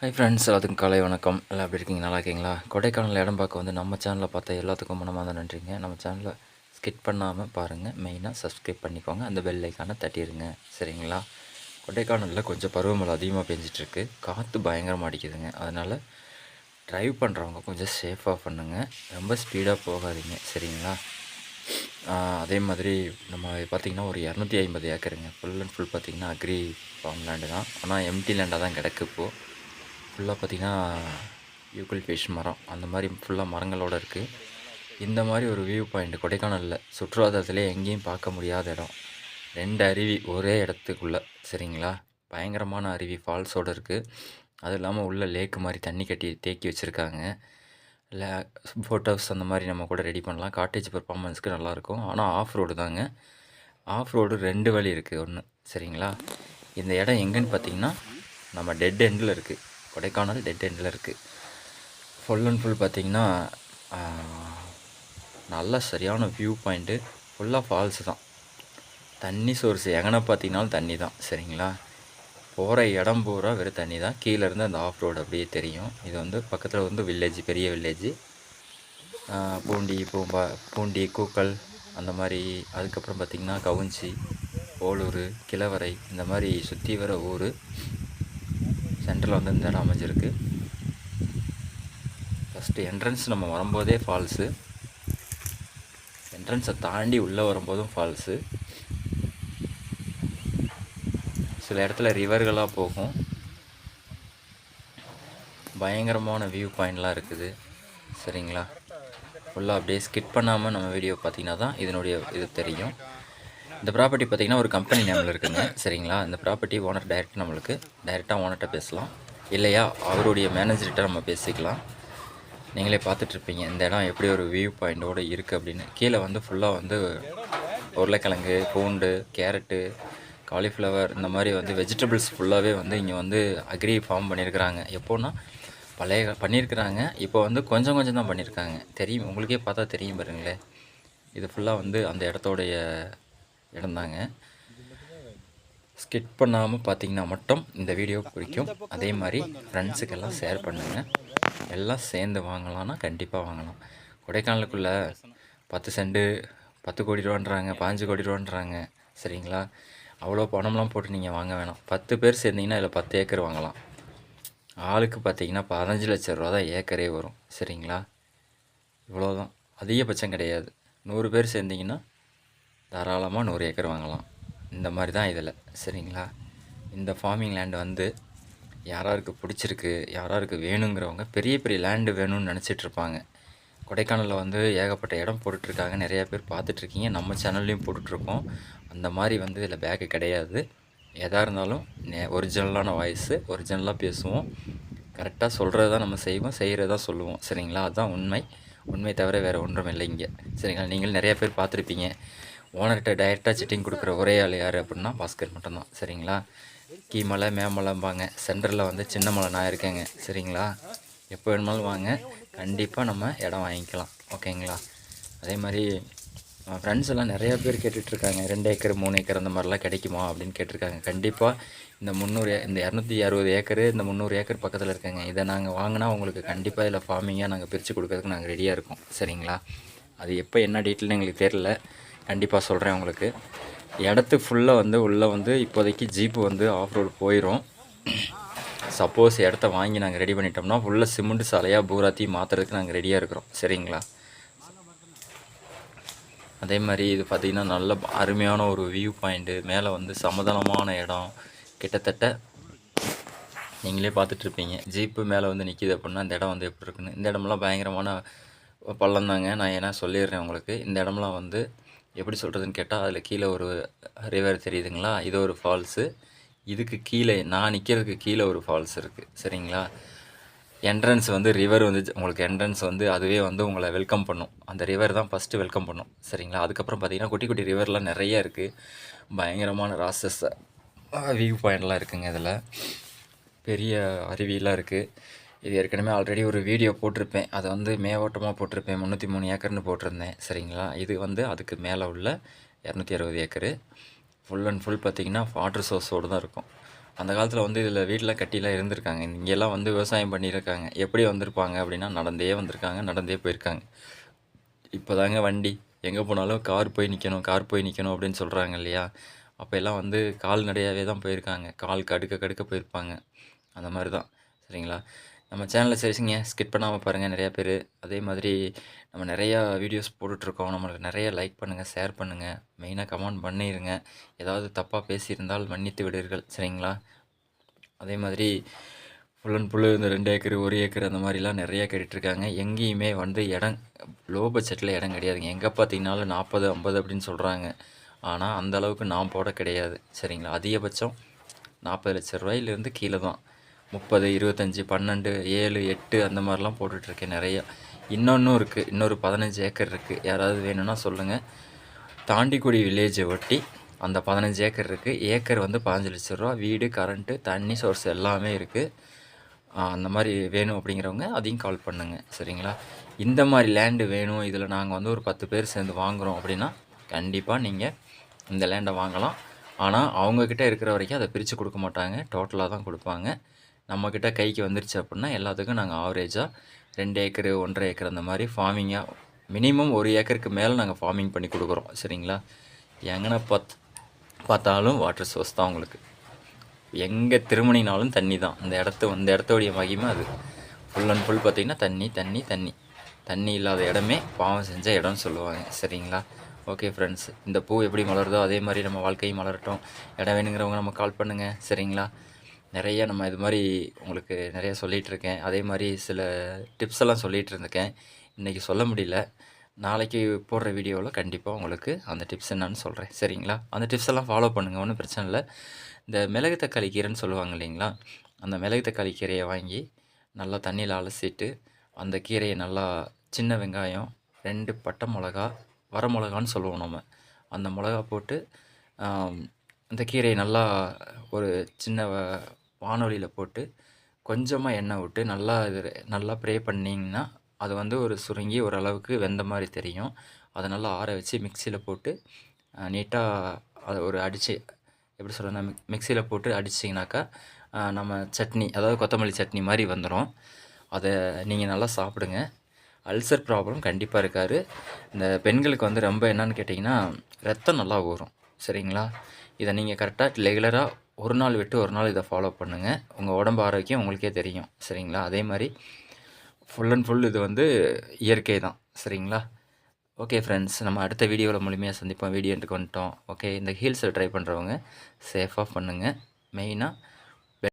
Hi friends எல்லாத்துக்கும் காலை வணக்கம். எல்லாம் எப்படி இருக்கீங்க? நல்லா இருக்கீங்களா? கொடைக்கானல் இடம் பார்க்க வந்து நம்ம சேனலில் பார்த்த எல்லாத்துக்கும் மனமாக நன்றிங்க. நம்ம சேனலை ஸ்கிட் பண்ணாமல் பாருங்கள் மெயினாக சப்ஸ்கிரைப் பண்ணிக்கோங்க. அந்த பெல் ஐக்கானை தட்டிடுங்க சரிங்களா? கொடைக்கானலில் கொஞ்சம் பருவமழை அதிகமாக பெஞ்சிட்ருக்கு காற்று பயங்கரமாக அடிக்குதுங்க. அதனால் ட்ரைவ் பண்ணுறவங்க கொஞ்சம் சேஃபாக பண்ணுங்கள் ரொம்ப ஸ்பீடாக போகாதீங்க. சரிங்களா? அதே மாதிரி நம்ம பார்த்திங்கன்னா ஒரு இரநூத்தி ஐம்பது ஏக்கருங்க. ஃபுல் அண்ட் ஃபுல் பார்த்திங்கன்னா அக்ரி ஃபார்ம் லேண்டு தான் ஆனால் எம்டி லேண்டாக தான் கிடக்கு இப்போது ஃபுல்லாக பார்த்திங்கன்னா யூக்கல் ஃபிஷ் மரம் அந்த மாதிரி ஃபுல்லாக மரங்களோட இருக்குது இந்த மாதிரி ஒரு வியூ பாயிண்ட் கொடைக்கானலில் சுற்றுலாத்தலத்திலே எங்கேயும் பார்க்க முடியாத இடம். ரெண்டு அருவி ஒரே இடத்துக்குள்ளே சரிங்களா? பயங்கரமான அருவி ஃபால்ஸோடு இருக்குது அது இல்லாமல் உள்ளே லேக்கு மாதிரி தண்ணி கட்டி தேக்கி வச்சுருக்காங்க. இல்லை ஃபோட்டோஸ் அந்த மாதிரி நம்ம கூட ரெடி பண்ணலாம். காட்டேஜ் பர்ஃபார்மன்ஸ்க்கு நல்லாயிருக்கும். ஆனால் ஆஃப் ரோடு தாங்க. ஆஃப் ரோடு ரெண்டு வழி இருக்குது ஒன்று சரிங்களா? இந்த இடம் எங்கேன்னு பார்த்தீங்கன்னா நம்ம டெட் எண்டில் இருக்குது கொடைக்கானல் டெட் எண்டில் இருக்குது ஃபுல் அண்ட் ஃபுல் பார்த்தீங்கன்னா நல்ல சரியான வியூ பாயிண்ட்டு ஃபுல்லாக ஃபால்ஸ் தான். தண்ணி சோர்ஸ் எங்கன பார்த்தீங்கனாலும் தண்ணி தான் சரிங்களா? போகிற இடம் பூரா வெறும் தண்ணி தான். கீழேருந்து அந்த ஆஃப் ரோடு அப்படியே தெரியும். இது வந்து பக்கத்தில் வந்து வில்லேஜ் பெரிய வில்லேஜ் பூண்டி பூம்பா பூண்டி கூக்கல் அந்த மாதிரி. அதுக்கப்புறம் பார்த்திங்கன்னா கவுஞ்சி ஓலூர் கிழவரை இந்த மாதிரி சுற்றி வர ஊர். சென்டரில் வந்து இந்த இடம் அமைஞ்சிருக்கு. ஃபஸ்ட்டு என்ட்ரன்ஸ் நம்ம வரும்போதே ஃபால்ஸு என்ட்ரன்ஸை தாண்டி உள்ளே வரும்போதும் ஃபால்ஸு சில இடத்துல ரிவர்களாக போகும். பயங்கரமான வியூ பாயிண்ட்லாம் இருக்குது. சரிங்களா? ஃபுல்லாக அப்படியே ஸ்கிட் பண்ணாமல் நம்ம வீடியோ பார்த்தீங்கன்னா தான் இதனுடைய இது தெரியும். இந்த ப்ராப்பர்ட்டி பார்த்தீங்கன்னா ஒரு கம்பெனி நேமில் இருக்குங்க. சரிங்களா? இந்த ப்ராப்பர்ட்டி ஓனர் டைரெக்ட் நம்மளுக்கு. டைரெக்டாக ஓனர்கிட்ட பேசலாம். இல்லையா? அவருடைய மேனேஜர்கிட்ட நம்ம பேசிக்கலாம். நீங்களே பார்த்துட்ருப்பீங்க இந்த இடம் எப்படி ஒரு வியூ பாயிண்டோடு இருக்குது அப்படின்னு. கீழே வந்து ஃபுல்லாக வந்து உருளைக்கிழங்கு பூண்டு கேரட்டு காலிஃப்ளவர் இந்த மாதிரி வந்து வெஜிடபிள்ஸ் ஃபுல்லாகவே வந்து இங்கே வந்து அக்ரி ஃபார்ம் பண்ணியிருக்கிறாங்க. எப்போன்னா பழைய பண்ணியிருக்கிறாங்க. இப்போ வந்து கொஞ்சம் கொஞ்சம் தான் பண்ணியிருக்காங்க. தெரியும். உங்களுக்கே பார்த்தா தெரியும் பாருங்களேன். இது ஃபுல்லாக வந்து அந்த இடத்தோடைய இடம்தாங்க ஸ்கிட் பண்ணாமல் பார்த்தீங்கன்னா மட்டும் இந்த வீடியோ பிடிக்கும். அதே மாதிரி ஃப்ரெண்ட்ஸுக்கெல்லாம் ஷேர் பண்ணுங்கள் எல்லாம் சேர்ந்து வாங்கலாம்னா கண்டிப்பாக வாங்கலாம். கொடைக்கானலுக்குள்ளே பத்து செண்டு பத்து கோடி ரூபான்றாங்க பாஞ்சு கோடி ரூபான்றாங்க. சரிங்களா? அவ்வளோ பணம்லாம் போட்டு நீங்கள் வாங்க வேணாம். பத்து பேர் சேர்ந்தீங்கன்னா இதில் பத்து ஏக்கர் வாங்கலாம். ஆளுக்கு பார்த்தீங்கன்னா பதினஞ்சு லட்ச ரூபா தான் ஏக்கரே வரும். சரிங்களா? இவ்வளோதான் அதிகபட்சம் கிடையாது. நூறு பேர் சேர்ந்தீங்கன்னா தாராளமாக நூறு ஏக்கர் வாங்கலாம். இந்த மாதிரி தான் இதில். சரிங்களா? இந்த ஃபார்மிங் லேண்டு வந்து யாராருக்கு பிடிச்சிருக்கு யாராருக்கு வேணுங்கிறவங்க பெரிய பெரிய லேண்டு வேணும்னு நினச்சிட்டு இருப்பாங்க. கொடைக்கானலில் வந்து ஏகப்பட்ட இடம் போட்டுட்ருக்காங்க. நிறையா பேர் பார்த்துட்ருக்கீங்க. நம்ம சேனல்லையும் போட்டுட்ருக்கோம். அந்த மாதிரி வந்து இதில் பேக்கு கிடையாது. எதாக இருந்தாலும் நே ஒரிஜினலான வாய்ஸு ஒரிஜினலாக பேசுவோம். கரெக்டாக சொல்கிறது தான் நம்ம செய்வோம். செய்கிறது தான் சொல்லுவோம். சரிங்களா? அதுதான் உண்மை. உண்மை தவிர வேறு ஒன்றும் இல்லை இங்கே. சரிங்களா? நீங்கள் நிறையா பேர் பார்த்துருப்பீங்க. ஓனர்கிட்ட டைரெக்டாக சிட்டிங் கொடுக்குற ஒரே ஆள் யார் அப்படின்னா பாஸ்கர் மட்டும்தான். சரிங்களா? கீமலை மேமலைம்பாங்க. சென்டரில் வந்து சின்ன மலை நான் இருக்கேங்க. சரிங்களா? எப்போ வேணுமாலும் வாங்க. கண்டிப்பாக நம்ம இடம் வாங்கிக்கலாம். ஓகேங்களா? அதே மாதிரி ஃப்ரெண்ட்ஸ் எல்லாம் நிறைய பேர் கேட்டுட்ருக்காங்க ரெண்டு ஏக்கர் மூணு ஏக்கர் அந்த மாதிரிலாம் கிடைக்குமா அப்படின்னு கேட்டிருக்காங்க. கண்டிப்பாக இந்த முந்நூறு இந்த இரநூத்தி அறுபது ஏக்கரு இந்த முந்நூறு ஏக்கர் பக்கத்தில் இருக்காங்க. இதை நாங்கள் வாங்கினா உங்களுக்கு கண்டிப்பாக இதில் ஃபார்மிங்காக நாங்கள் பிரித்து கொடுக்கறதுக்கு நாங்கள் ரெடியாக இருக்கோம். சரிங்களா? அது எப்போ என்ன டீட்டெயில்னு எங்களுக்கு தெரில கண்டிப்பாக சொல்கிறேன் உங்களுக்கு. இடத்து ஃபுல்லாக வந்து உள்ளே வந்து இப்போதைக்கு ஜீப்பு வந்து ஆஃப் ரோடு போயிடும் சப்போஸ் இடத்த வாங்கி நாங்கள் ரெடி பண்ணிட்டோம்னா ஃபுல்லாக சிமெண்ட் சாலையாக பூராத்தையும் மாற்றுறதுக்கு நாங்கள் ரெடியாக இருக்கிறோம். சரிங்களா? அதே மாதிரி இது பார்த்திங்கன்னா நல்ல அருமையான ஒரு வியூ பாயிண்ட்டு மேலே வந்து சமதளமான இடம். கிட்டத்தட்ட நீங்களே பார்த்துட்ருப்பீங்க ஜீப்பு மேலே வந்து நிற்கிது அப்படின்னா இந்த இடம் வந்து எப்படி இருக்குன்னு. இந்த இடமெல்லாம் பயங்கரமான பள்ளம் தாங்க. நான் ஏன்னா சொல்லிடுறேன் உங்களுக்கு. இந்த இடமெல்லாம் வந்து எப்படி சொல்கிறதுன்னு கேட்டால் அதில் கீழே ஒரு ரிவர் தெரியுதுங்களா? இது ஒரு ஃபால்ஸு இதுக்கு கீழே நான் நிற்கிறதுக்கு கீழே ஒரு ஃபால்ஸ் இருக்குது சரிங்களா? என்ட்ரன்ஸ் வந்து ரிவர் வந்து உங்களுக்கு என்ட்ரன்ஸ் வந்து அதுவே வந்து உங்களை வெல்கம் பண்ணும். அந்த ரிவர் தான் ஃபஸ்ட்டு வெல்கம் பண்ணும். சரிங்களா? அதுக்கப்புறம் பார்த்தீங்கன்னா குட்டி குட்டி ரிவர்லாம் நிறைய இருக்குது பயங்கரமான ராசஸ் வியூ பாயிண்ட்லாம் இருக்குங்க இதில். பெரிய அருவியெலாம் இருக்குது இது ஏற்கனவே ஆல்ரெடி ஒரு வீடியோ போட்டிருப்பேன். அதை வந்து மேவோட்டமாக போட்டிருப்பேன். முந்நூற்றி மூணு ஏக்கர்னு போட்டிருந்தேன். சரிங்களா? இது வந்து அதுக்கு மேலே உள்ள இரநூத்தி அறுபது ஏக்கரு. ஃபுல் அண்ட் ஃபுல் பார்த்தீங்கன்னா வாட்டர் சோர்ஸோடு தான் இருக்கும். அந்த காலத்தில் வந்து இதில் வீட்டில் கட்டிலாம் இருந்திருக்காங்க. இங்கெல்லாம் வந்து விவசாயம் பண்ணியிருக்காங்க. எப்படி வந்திருப்பாங்க அப்படின்னா நடந்தே வந்திருக்காங்க நடந்தே போயிருக்காங்க. இப்போ தாங்க வண்டி. எங்கே போனாலும் கார் போய் நிற்கணும் கார் போய் நிற்கணும் அப்படின்னு சொல்கிறாங்க இல்லையா? அப்போ எல்லாம் வந்து கால்நடையாகவே தான் போயிருக்காங்க. கால் கடுக்க கடுக்க போயிருப்பாங்க. அந்த மாதிரி தான். சரிங்களா? நம்ம சேனலில் சரிங்க ஸ்கிப் பண்ணாமல் பாருங்கள் நிறையா பேர். அதே மாதிரி நம்ம நிறையா வீடியோஸ் போட்டுட்ருக்கோம். நம்மளுக்கு நிறைய லைக் பண்ணுங்கள் ஷேர் பண்ணுங்கள் மெயினாக கமெண்ட் பண்ணிடுங்க ஏதாவது தப்பாக பேசியிருந்தால் மன்னித்து விடுவீர்கள். சரிங்களா? அதே மாதிரி ஃபுல் அண்ட் ஃபுல்லு இந்த ரெண்டு ஏக்கர் ஒரு ஏக்கர் அந்த மாதிரிலாம் நிறையா கேட்டுட்ருக்காங்க. எங்கேயுமே வந்து இடம் லோ பட்ஜெட்டில் இடம் கிடையாதுங்க. எங்கே பார்த்தீங்கனாலும் நாற்பது ஐம்பது அப்படின்னு சொல்கிறாங்க ஆனால் அந்த அளவுக்கு நான் போட கிடையாது. சரிங்களா? அதிகபட்சம் நாற்பது லட்ச ரூபாயிலேருந்து கீழே தான். முப்பது இருபத்தஞ்சி பன்னெண்டு ஏழு எட்டு அந்த மாதிரிலாம் போட்டுட்ருக்கேன் நிறையா. இன்னொன்றும் இருக்குது இன்னொரு பதினஞ்சு ஏக்கர் இருக்குது யாராவது வேணும்னா சொல்லுங்கள் தாண்டிக்குடி வில்லேஜை ஒட்டி அந்த பதினஞ்சு ஏக்கர் இருக்குது ஏக்கர் வந்து பதினஞ்சு லட்ச ரூபா. வீடு கரண்ட்டு தண்ணி சோர்ஸ் எல்லாமே இருக்குது அந்த மாதிரி வேணும் அப்படிங்கிறவங்க அதையும் கால் பண்ணுங்கள் சரிங்களா? இந்த மாதிரி லேண்டு வேணும். இதில் நாங்கள் வந்து ஒரு பத்து பேர் சேர்ந்து வாங்குகிறோம் அப்படின்னா கண்டிப்பாக நீங்கள் இந்த லேண்டை வாங்கலாம். ஆனால் அவங்கக்கிட்ட இருக்கிற வரைக்கும் அதை பிரித்து கொடுக்க மாட்டாங்க. டோட்டலாக தான் கொடுப்பாங்க. நம்மக்கிட்ட கைக்கு வந்துருச்சு அப்படின்னா எல்லாத்துக்கும் நாங்கள் ஆவரேஜாக ரெண்டு ஏக்கரு ஒன்றரை ஏக்கர் அந்த மாதிரி ஃபார்மிங்காக மினிமம் ஒரு ஏக்கருக்கு மேலே நாங்கள் ஃபார்மிங் பண்ணி கொடுக்குறோம். சரிங்களா? எங்கன்னா பத் பார்த்தாலும் வாட்டர் சோர்ஸ் தான் உங்களுக்கு. எங்கே திருமணினாலும் தண்ணி தான். அந்த இடத்த அந்த இடத்தோடைய மகிமை அது. ஃபுல் அண்ட் ஃபுல் பார்த்திங்கன்னா தண்ணி தண்ணி தண்ணி. தண்ணி இல்லாத இடமே பாவம் செஞ்ச இடம்னு சொல்லுவாங்க. சரிங்களா? ஓகே ஃப்ரெண்ட்ஸ் இந்த பூ எப்படி மலருதோ அதே மாதிரி நம்ம வாழ்க்கையும் மலரட்டும். இடம் வேணுங்கிறவங்க நம்ம கால் பண்ணுங்கள் சரிங்களா? நிறைய நம்ம இது மாதிரி உங்களுக்கு நிறைய சொல்லிகிட்ருக்கேன். அதே மாதிரி சில டிப்ஸ் எல்லாம் சொல்லிகிட்டு இருந்திருக்கேன் இன்றைக்கி சொல்ல முடியல. நாளைக்கு போடுற வீடியோவில் கண்டிப்பாக உங்களுக்கு அந்த டிப்ஸ் என்னன்னு சொல்கிறேன். சரிங்களா? அந்த டிப்ஸ் எல்லாம் ஃபாலோ பண்ணுங்கள் ஒன்றும் பிரச்சனை இல்லை. இந்த மிளகு தக்காளி கீரைன்னு சொல்லுவாங்க இல்லைங்களா? அந்த மிளகு தக்காளி கீரையை வாங்கி நல்லா தண்ணியில் அலசிட்டு அந்த கீரையை நல்லா சின்ன வெங்காயம் ரெண்டு பட்டை மிளகா வர மிளகான்னு சொல்லுவோம் நம்ம. அந்த மிளகா போட்டு அந்த கீரையை நல்லா ஒரு சின்ன வானொலியில் போட்டு கொஞ்சமாக எண்ணெய் விட்டு நல்லா இது நல்லா ப்ரே பண்ணிங்கன்னா அது வந்து ஒரு சுருங்கி ஓரளவுக்கு வெந்த மாதிரி தெரியும். அதை நல்லா ஆற வச்சு மிக்சியில் போட்டு நீட்டாக அதை ஒரு அடித்து எப்படி சொல்கிறேன்னா மிக்சியில் போட்டு அடிச்சிங்கனாக்கா நம்ம சட்னி அதாவது கொத்தமல்லி சட்னி மாதிரி வந்துடும் அதை நீங்கள் நல்லா சாப்பிடுங்க. அல்சர் ப்ராப்ளம் கண்டிப்பாக இருக்காது. இந்த பெண்களுக்கு வந்து ரொம்ப என்னன்னு கேட்டிங்கன்னா ரத்தம் நல்லா ஊறும். சரிங்களா? இதை நீங்கள் கரெக்டாக ரெகுலராக ஒரு நாள் விட்டு ஒரு நாள் இதை ஃபாலோ பண்ணுங்கள் உங்கள் உடம்பு ஆரோக்கியம் உங்களுக்கே தெரியும். சரிங்களா? அதே மாதிரி ஃபுல் அண்ட் ஃபுல் இது வந்து இயற்கை தான். சரிங்களா? ஓகே ஃப்ரெண்ட்ஸ் நம்ம அடுத்த வீடியோவில் முழுமையாக சந்திப்போம். வீடியோட்டுக்கு வந்துட்டோம் ஓகே இந்த ஹீல்ஸில் ட்ரை பண்ணுறவங்க சேஃபாக பண்ணுங்கள் மெயினாக